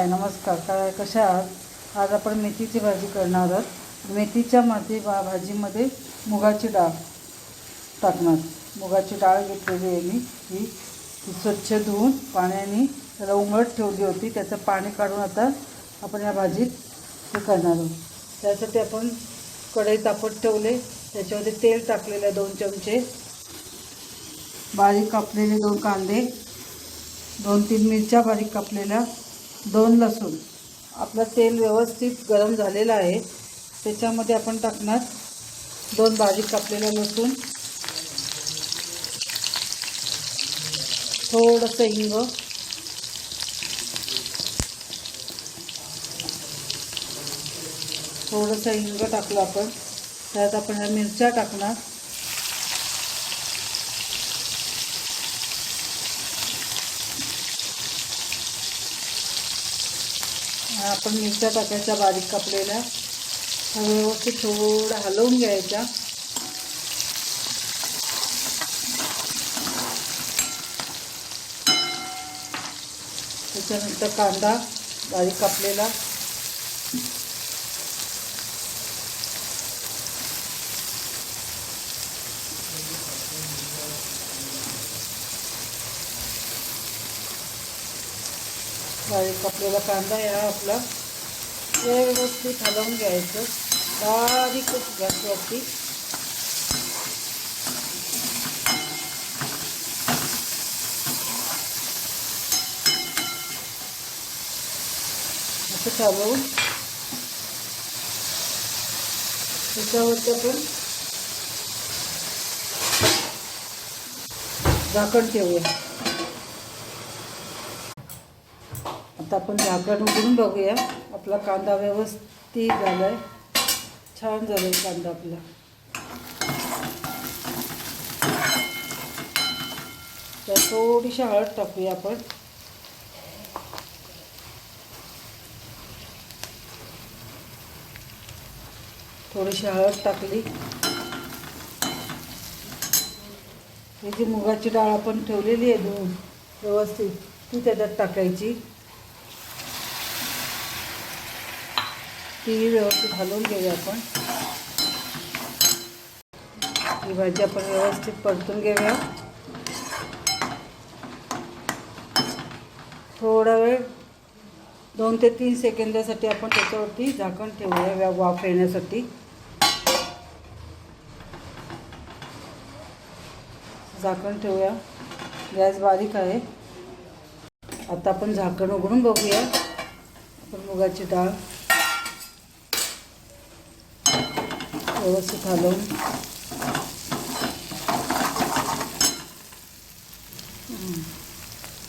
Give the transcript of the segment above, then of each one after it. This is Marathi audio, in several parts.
काय नमस्कार. काय कशा आहात? आज आपण मेथीची भाजी करणार आहोत. मेथीच्या मध्ये भा भाजीमध्ये मुगाची डाळ टाकणार. मुगाची डाळ घेतलेली आहे मी. ही ती स्वच्छ धुवून पाण्याने त्याला उमळत ठेवली होती. त्याचं पाणी काढून आता आपण या भाजीत हे करणार आहोत. त्यासाठी आपण कढई तापत ठेवले. त्याच्यामध्ये तेल टाकलेलं आहे दोन चमचे. बारीक कापलेले दोन कांदे. दोन तीन मिरच्या बारीक कापलेल्या. दोन लसूण. आपलं तेल व्यवस्थित गरम झालेलं आहे. त्याच्यामध्ये आपण टाकणार दोन बारीक कापलेलं लसूण. थोडंसं हिंग. थोडंसं हिंग टाकलं आपण. त्यात आपण ह्या मिरच्या टाकणार. आपण मिरच्या टाकायच्या बारीक कापलेल्या. व्यवस्थित थोडं हलवून घ्यायच्या. त्याच्यानंतर कांदा बारीक कापलेला. बारीक कापलेला कांदा या आपला. व्यवस्थित हलवून घ्यायचं. बारीकच गॅसवरती. असं चालवून. त्याच्यावरती आपण झाकण ठेवूया. आता आपण झाकण उघडून बघूया. आपला कांदा व्यवस्थित झाला आहे छान झाला आहे कांदा आपला. तर थोडीशी हळद टाकूया आपण. थोडीशी हळद टाकली. ही जी मुगाची डाळ आपण ठेवलेली आहे धुवून व्यवस्थित ती त्याच्यात टाकायची. ती व्यवस्थित हलवून घेऊया आपण. ही भाजी आपण व्यवस्थित परतून घेऊया. थोडा वेळ दोन ते तीन सेकंदासाठी आपण त्याच्यावरती झाकण ठेवूया वाफ येण्यासाठी. झाकण ठेवूया. गॅस बारीक आहे. आता आपण झाकण उघडून बघूया. आपण मुगाची डाळ व्यवस्थित हलवून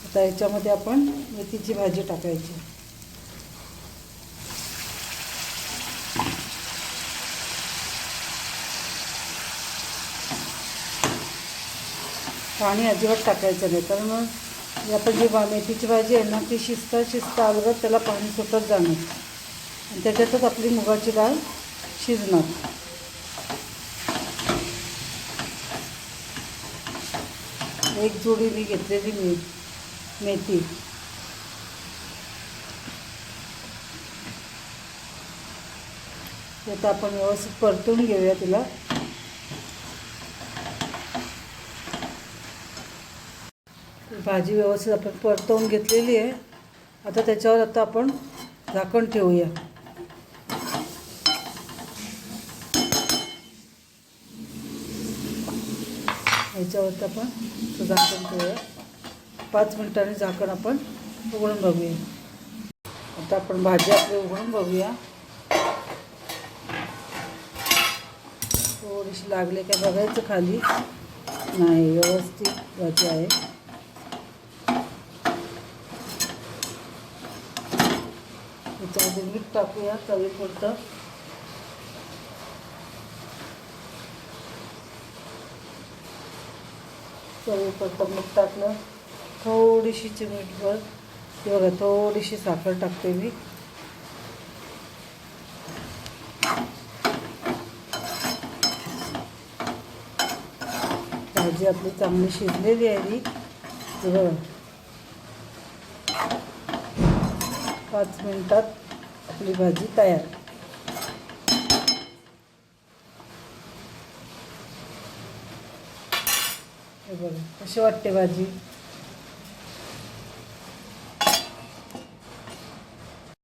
आता याच्यामध्ये आपण मेथीची भाजी टाकायची. पाणी अजिबात टाकायचं नाही कारण मग आपण जी भा मेथीची भाजी आहे ना ती शिजता शिजता अलगत त्याला पाणी सुटत जाणार. आणि त्याच्यातच आपली मुगाची डाळ शिजणार. एक जोडी मी घेतलेली मी मेथी. आता आपण व्यवस्थित परतून घेऊया तिला. भाजी व्यवस्थित आपण परतवून घेतलेली आहे. आता त्याच्यावर आता आपण झाकण ठेवूया. ह्याच्यावरती आपण झाकण ठेवूया. पाच मिनिटांनी झाकण आपण उघडून बघूया. आता आपण भाजी आपली उघडून बघूया. थोडीशी लागले काय बघायचं खाली? नाही व्यवस्थित भाजी आहे. त्याच्यामध्ये मीठ टाकूया तवी पुरतं. चवीपुरतं मीठ टाकलं थोडीशी चिमीटभर हे बघा थोडीशी साखर टाकते मी. भाजी आपली चांगली शिजलेली आहे ती. बघा. पाच मिनटात आपली भाजी तयार. हे बघा कशी वाटते भाजी?